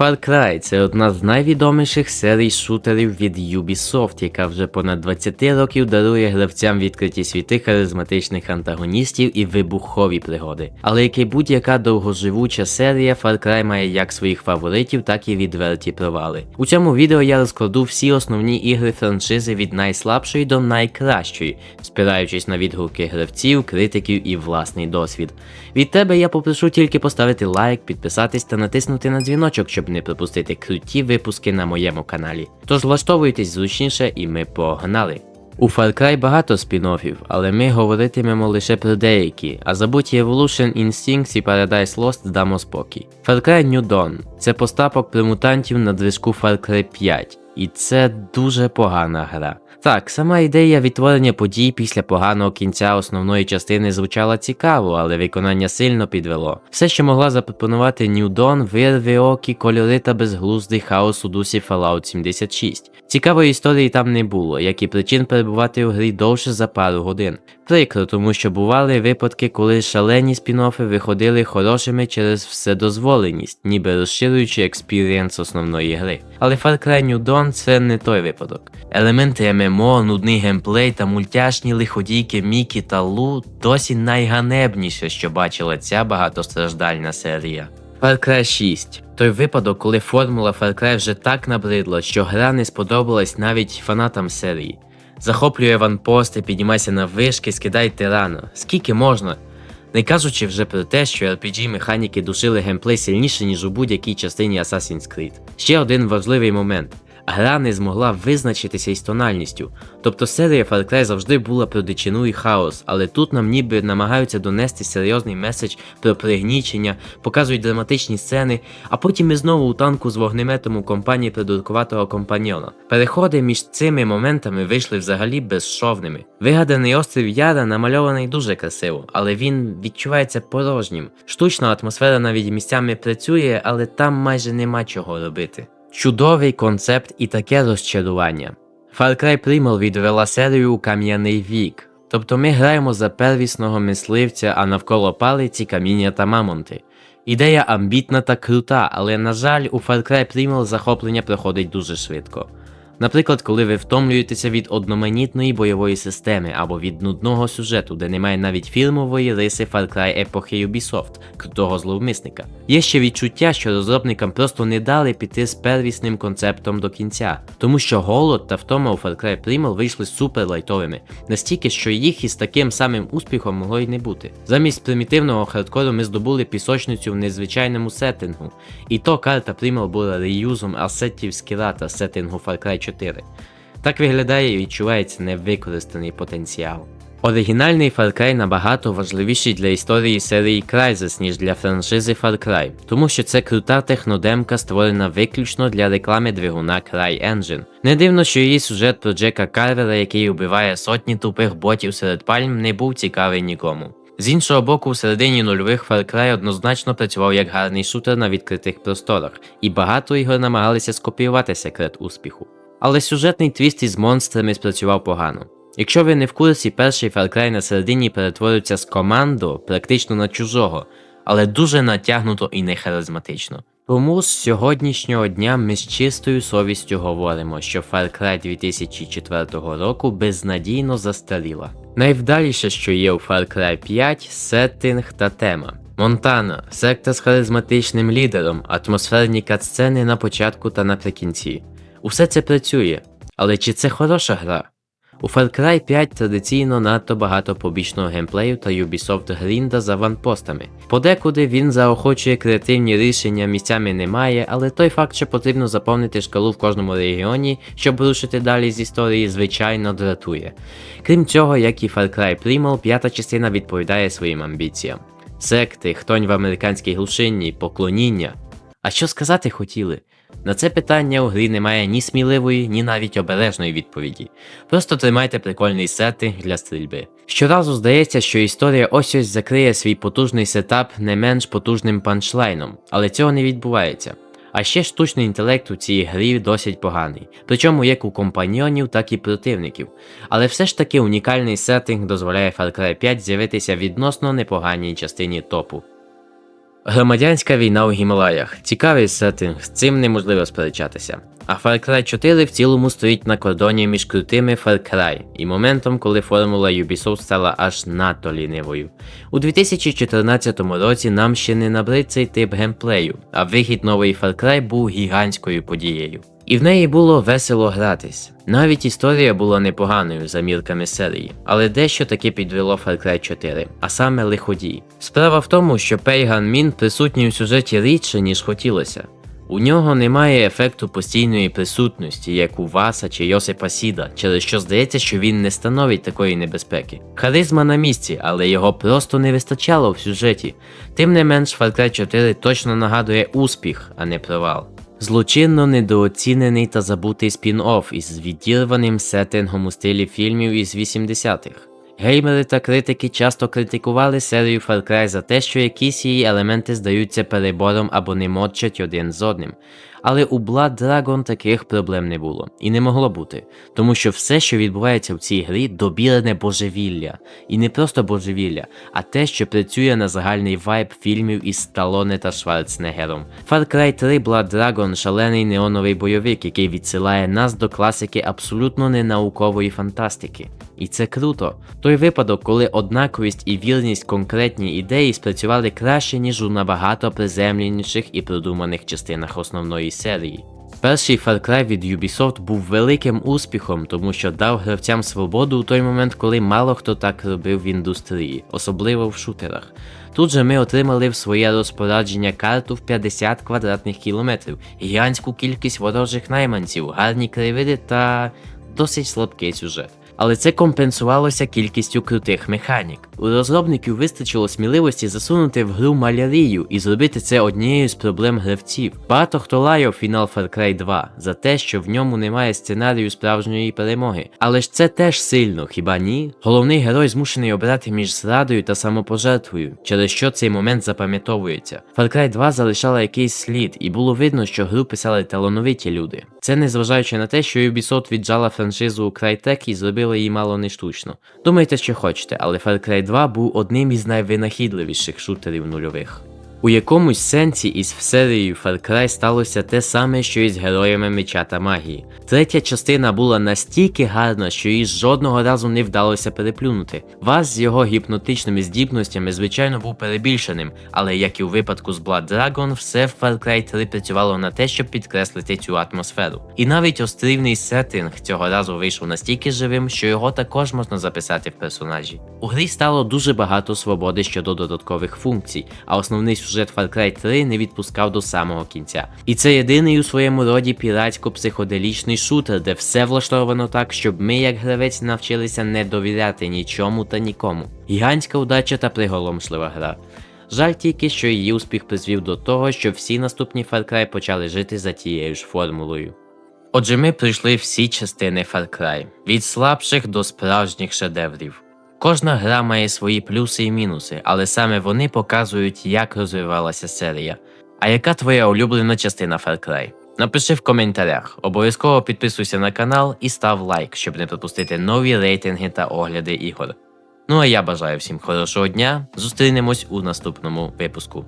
Far Cry це одна з найвідоміших серій шутерів від Ubisoft, яка вже понад 20 років дарує гравцям відкриті світи харизматичних антагоністів і вибухові пригоди. Але як і будь-яка довгоживуча серія, Far Cry має як своїх фаворитів, так і відверті провали. У цьому відео я розкладу всі основні ігри франшизи від найслабшої до найкращої, спираючись на відгуки гравців, критиків і власний досвід. Від тебе я попрошу тільки поставити лайк, підписатись та натиснути на дзвіночок, щоб не пропустити круті випуски на моєму каналі. Тож влаштовуйтесь зручніше і ми погнали. У Far Cry багато спін-оффів, але ми говоритимемо лише про деякі, а забуті Evolution Instincts і Paradise Lost дамо спокій. Far Cry New Dawn – це постапок примутантів на движку Far Cry 5, і це дуже погана гра. Так, сама ідея відтворення подій після поганого кінця основної частини звучала цікаво, але виконання сильно підвело. Все, що могла запропонувати New Dawn, вирви окі, кольори та безглуздий хаос у дусі Fallout 76. Цікавої історії там не було, як і причин перебувати у грі довше за пару годин. Прикро, тому що бували випадки, коли шалені спін-оффи виходили хорошими через вседозволеність, ніби розширюючи експірієнс основної гри. Але Far Cry New Dawn це не той випадок. Елементи ММО, нудний геймплей та мультяшні лиходійки Мікі та Лу досі найганебніше, що бачила ця багатостраждальна серія. Far Cry 6 той випадок, коли формула Far Cry вже так набридла, що гра не сподобалась навіть фанатам серії. Захоплює ванпости, піднімайся на вишки, скидай тирана. Скільки можна? Не кажучи вже про те, що RPG механіки душили геймплей сильніше, ніж у будь-якій частині Assassin's Creed. Ще один важливий момент. Гра не змогла визначитися із тональністю. Тобто серія Far Cry завжди була про дичину і хаос, але тут нам ніби намагаються донести серйозний меседж про пригнічення, показують драматичні сцени, а потім ми знову у танку з вогнеметом у компанії придуркуватого компаньйона. Переходи між цими моментами вийшли взагалі безшовними. Вигаданий острів Яра намальований дуже красиво, але він відчувається порожнім. Штучна атмосфера навіть місцями працює, але там майже нема чого робити. Чудовий концепт і таке розчарування. Far Cry Primal відвела серію у кам'яний вік. Тобто ми граємо за первісного мисливця, а навколо палиці каміння та мамонти. Ідея амбітна та крута, але, на жаль, у Far Cry Primal захоплення проходить дуже швидко. Наприклад, коли ви втомлюєтеся від одноманітної бойової системи або від нудного сюжету, де немає навіть фільмової риси Far Cry епохи Ubisoft, крутого зловмисника. Є ще відчуття, що розробникам просто не дали піти з первісним концептом до кінця, тому що голод та втома у Far Cry Primal вийшли супер лайтовими, настільки, що їх із таким самим успіхом могло й не бути. Замість примітивного хардкору ми здобули пісочницю в незвичайному сеттингу, і то карта Primal була реюзом асетів з Кірата сеттингу Far Cry 4. Так виглядає і відчувається невикористаний потенціал. Оригінальний Far Cry набагато важливіший для історії серії Crysis, ніж для франшизи Far Cry, тому що це крута технодемка, створена виключно для реклами двигуна CryEngine. Не дивно, що її сюжет про Джека Карвера, який убиває сотні тупих ботів серед пальм, не був цікавий нікому. З іншого боку, в середині нульових Far Cry однозначно працював як гарний шутер на відкритих просторах, і багато ігор намагалися скопіювати секрет успіху. Але сюжетний твіст із монстрами спрацював погано. Якщо ви не в курсі, перший Far Cry на середині перетворюється з команду практично на чужого, але дуже натягнуто і не харизматично. Тому з сьогоднішнього дня ми з чистою совістю говоримо, що Far Cry 2004 року безнадійно застаріла. Найвдаліше, що є у Far Cry 5 сеттинг та тема. Монтана, секта з харизматичним лідером, атмосферні катсцени на початку та наприкінці. Усе це працює, але чи це хороша гра? У Far Cry 5 традиційно надто багато побічного геймплею та Ubisoft грінда за ванпостами. Подекуди він заохочує креативні рішення, місцями немає, але той факт, що потрібно заповнити шкалу в кожному регіоні, щоб рушити далі з історії, звичайно дратує. Крім цього, як і Far Cry Primal, п'ята частина відповідає своїм амбіціям. Секти, хтонь в американській глушинні, поклоніння. А що сказати хотіли? На це питання у грі немає ні сміливої, ні навіть обережної відповіді. Просто тримайте прикольний сеттинг для стрільби. Щоразу здається, що історія ось ось закриє свій потужний сетап не менш потужним панчлайном, але цього не відбувається. А ще штучний інтелект у цій грі досить поганий, причому як у компаньйонів, так і противників. Але все ж таки унікальний сеттинг дозволяє Far Cry 5 з'явитися відносно непоганій частині топу. Громадянська війна у Гімалаях. Цікавий сеттинг, з цим неможливо сперечатися. А Far Cry 4 в цілому стоїть на кордоні між крутими Far Cry і моментом, коли формула Ubisoft стала аж надто лінивою. У 2014 році нам ще не набрид цей тип геймплею, а вихід нової Far Cry був гігантською подією. І в неї було весело гратись. Навіть історія була непоганою за мірками серії, але дещо таки підвело Far Cry 4, а саме лиходій. Справа в тому, що Пейган Мін присутній у сюжеті рідше, ніж хотілося. У нього немає ефекту постійної присутності, як у Васа чи Йосипа Сіда, через що здається, що він не становить такої небезпеки. Харизма на місці, але його просто не вистачало в сюжеті. Тим не менш, Far Cry 4 точно нагадує успіх, а не провал. Злочинно недооцінений та забутий спін-офф із відірваним сеттингом у стилі фільмів із 80-х. Геймери та критики часто критикували серію Far Cry за те, що якісь її елементи здаються перебором або не мочать один з одним. Але у Blood Dragon таких проблем не було і не могло бути, тому що все, що відбувається в цій грі, добірене божевілля. І не просто божевілля, а те, що працює на загальний вайб фільмів із Сталоне та Шварценеггером. Far Cry 3 Blood Dragon шалений неоновий бойовик, який відсилає нас до класики абсолютно ненаукової фантастики. І це круто. Той випадок, коли однаковість і вірність конкретній ідеї спрацювали краще, ніж у набагато приземленіших і продуманих частинах основної серії. Перший Far Cry від Ubisoft був великим успіхом, тому що дав гравцям свободу у той момент, коли мало хто так робив в індустрії, особливо в шутерах. Тут же ми отримали в своє розпорядження карту в 50 квадратних кілометрів, гігантську кількість ворожих найманців, гарні краєвиди та досить слабкий сюжет. Але це компенсувалося кількістю крутих механік. У розробників вистачило сміливості засунути в гру малярію і зробити це однією з проблем гравців. Багато хто лаяв фінал Far Cry 2 за те, що в ньому немає сценарію справжньої перемоги. Але ж це теж сильно, хіба ні? Головний герой змушений обирати між зрадою та самопожертвою, через що цей момент запам'ятовується. Far Cry 2 залишала якийсь слід, і було видно, що гру писали талановиті люди. Це незважаючи на те, що Ubisoft віджала франшизу Crytek і зробила її мало не штучно. Думайте, що хочете, але Far Cry 2 був одним із найвинахідливіших шутерів нульових. У якомусь сенсі із серією Far Cry сталося те саме, що і з героями меча та магії. Третя частина була настільки гарна, що її жодного разу не вдалося переплюнути. Вас з його гіпнотичними здібностями, звичайно, був перебільшеним, але як і у випадку з Blood Dragon, все в Far Cry 3 працювало на те, щоб підкреслити цю атмосферу. І навіть острівний сеттинг цього разу вийшов настільки живим, що його також можна записати в персонажі. У грі стало дуже багато свободи щодо додаткових функцій, а основний сюжет Far Cry 3 не відпускав до самого кінця. І це єдиний у своєму роді піратсько-психоделічний шутер, де все влаштовано так, щоб ми, як гравець, навчилися не довіряти нічому та нікому. Гігантська удача та приголомшлива гра. Жаль тільки, що її успіх призвів до того, що всі наступні Far Cry почали жити за тією ж формулою. Отже, ми пройшли всі частини Far Cry, від слабших до справжніх шедеврів. Кожна гра має свої плюси і мінуси, але саме вони показують, як розвивалася серія. А яка твоя улюблена частина Far Cry? Напиши в коментарях, обов'язково підписуйся на канал і став лайк, щоб не пропустити нові рейтинги та огляди ігор. Ну а я бажаю всім хорошого дня. Зустрінемось у наступному випуску.